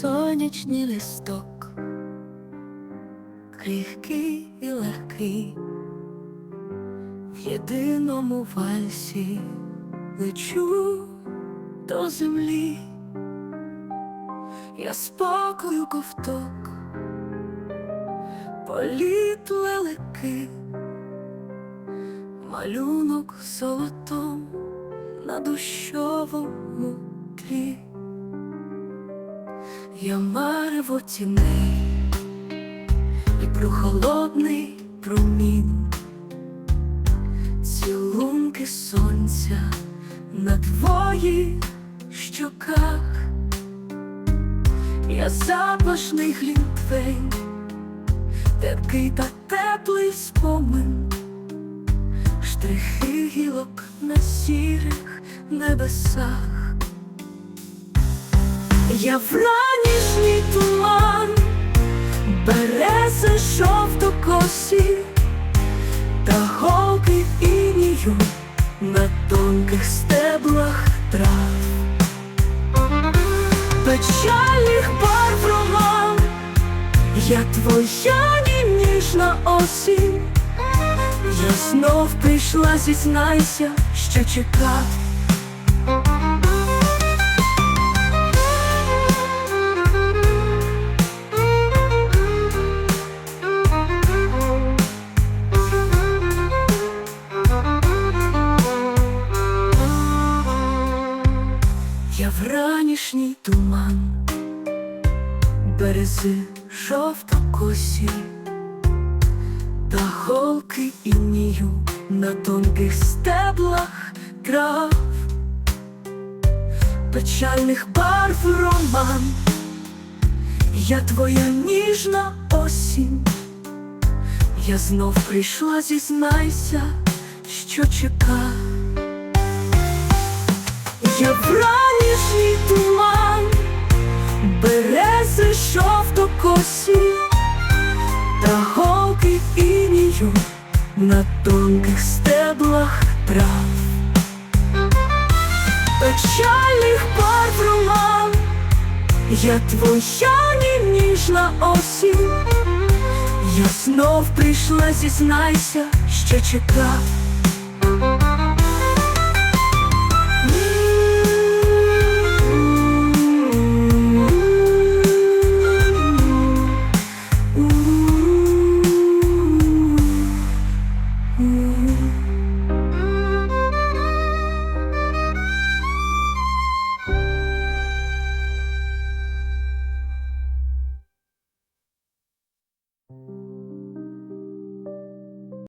сонячний листок, крихкий і легкий, в єдиному вальсі лечу до землі, я спокою ковток, політ лелеки, малюнок золотом на дощовому тлі. Я марево тіней і прохолодний промін, цілунки сонця на твоїх щоках, я запашний глінтвейн, терпкий та теплий спомин, штрихи гілок на сірих небесах. Я вранішній туман, берези жовтокосі та голки інію на тонких стеблах трав, печальних барв роман, я твоя ніжна осінь, я знов прийшла, зізнайся, що чекав. Вранішній туман, берези жовтокосі та голки інію на тонких стеблах трав, печальних барв роман, я твоя ніжна осінь, я знов прийшла, зізнайся, що чекав. Я вранішній туман, берези жовтокосі та голки інію на тонких стеблах трав, печальних барв роман, я твоя ніжна осінь, я знов прийшла, зізнайся, що чекав.